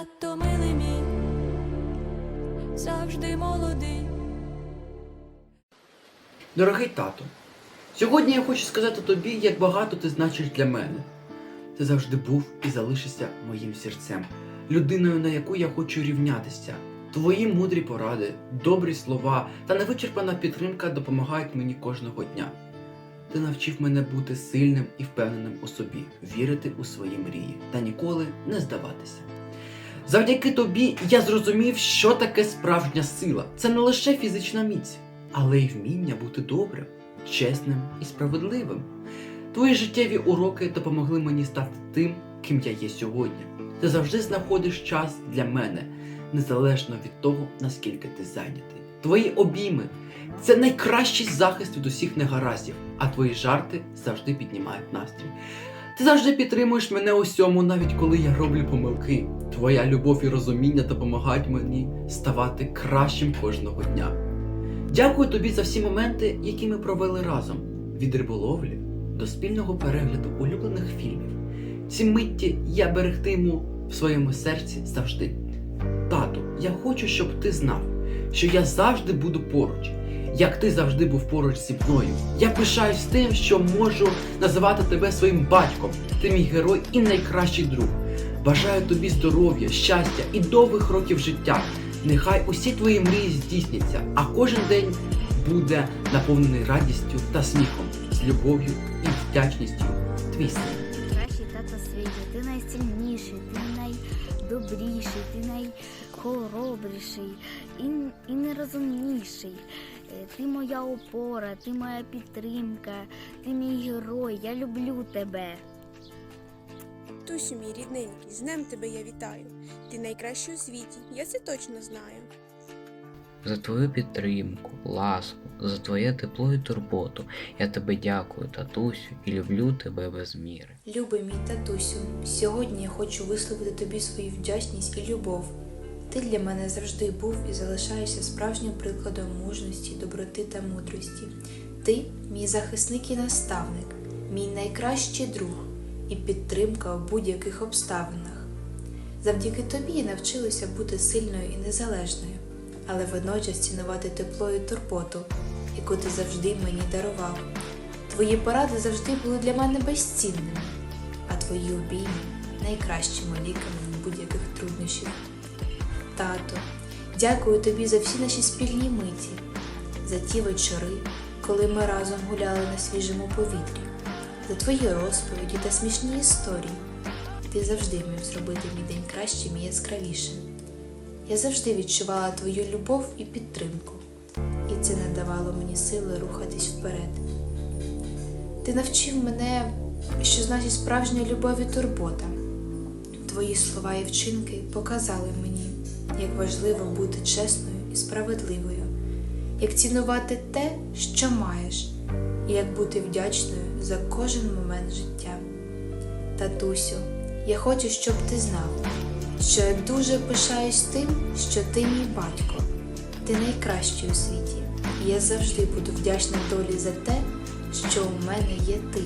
Тато милий мій, завжди молодий. Дорогий тато, сьогодні я хочу сказати тобі, як багато ти значиш для мене. Ти завжди був і залишишся моїм серцем, людиною, на яку я хочу рівнятися. Твої мудрі поради, добрі слова та невичерпана підтримка допомагають мені кожного дня. Ти навчив мене бути сильним і впевненим у собі, вірити у свої мрії та ніколи не здаватися. Завдяки тобі я зрозумів, що таке справжня сила. Це не лише фізична міць, але й вміння бути добрим, чесним і справедливим. Твої життєві уроки допомогли мені стати тим, ким я є сьогодні. Ти завжди знаходиш час для мене, незалежно від того, наскільки ти зайнятий. Твої обійми це найкращий захист від усіх негараздів, а твої жарти завжди піднімають настрій. Ти завжди підтримуєш мене у всьому, навіть коли я роблю помилки. Твоя любов і розуміння допомагають мені ставати кращим кожного дня. Дякую тобі за всі моменти, які ми провели разом: від риболовлі до спільного перегляду улюблених фільмів. Ці митті я берегтиму в своєму серці завжди. Тату, я хочу, щоб ти знав, що я завжди буду поруч, як ти завжди був поруч зі мною. Я пишаюсь тим, що можу називати тебе своїм батьком. Ти мій герой і найкращий друг. Бажаю тобі здоров'я, щастя і довгих років життя. Нехай усі твої мрії здійсняться, а кожен день буде наповнений радістю та сміхом, з любов'ю і вдячністю. Твій син. Кращий тато світі, ти найсильніший, ти найдобріший, ти найхоробріший і, і найрозумніший. Е, Ти моя опора, ти моя підтримка, ти мій герой, я люблю тебе. Тусю, мій рідненький, з днем тебе я вітаю. Ти найкращий у світі, я це точно знаю. за твою підтримку, ласку, за твоє тепло і турботу. Я тебе дякую, татусю, і люблю тебе без міри. Любий мій татусю, сьогодні я хочу висловити тобі свою вдячність і любов. Ти для мене завжди був і залишаєшся справжнім прикладом мужності, доброти та мудрості. Ти мій захисник і наставник, мій найкращий друг і підтримка в будь-яких обставинах. Завдяки тобі навчилася бути сильною і незалежною, але водночас цінувати тепло і турботу, яку ти завжди мені дарував. Твої поради завжди були для мене безцінними, а твої обійми найкращими ліками будь-яких труднощів. Тато, дякую тобі за всі наші спільні миті, за ті вечори, коли ми разом гуляли на свіжому повітрі, за твої розповіді та смішні історії. Ти завжди вмів зробити мій день кращим і яскравішим. Я завжди відчувала твою любов і підтримку, і це надавало мені сили рухатись вперед. Ти навчив мене, що значить справжня любов і турбота. Твої слова і вчинки показали мені, як важливо бути чесною і справедливою, як цінувати те, що маєш, і як бути вдячною за кожен момент життя. Татусю, я хочу, щоб ти знав, що я дуже пишаюсь тим, що ти мій батько, ти найкращий у світі, і я завжди буду вдячна долі за те, що у мене є ти.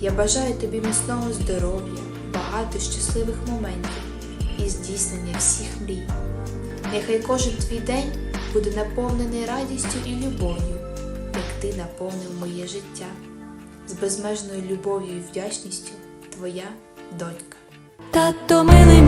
Я бажаю тобі міцного здоров'я, багато щасливих моментів і здійснення всіх мрій. Нехай кожен твій день буде наповнений радістю і любов'ю, як ти наповнив моє життя. З безмежною любов'ю і вдячністю твоя донька. Тато милий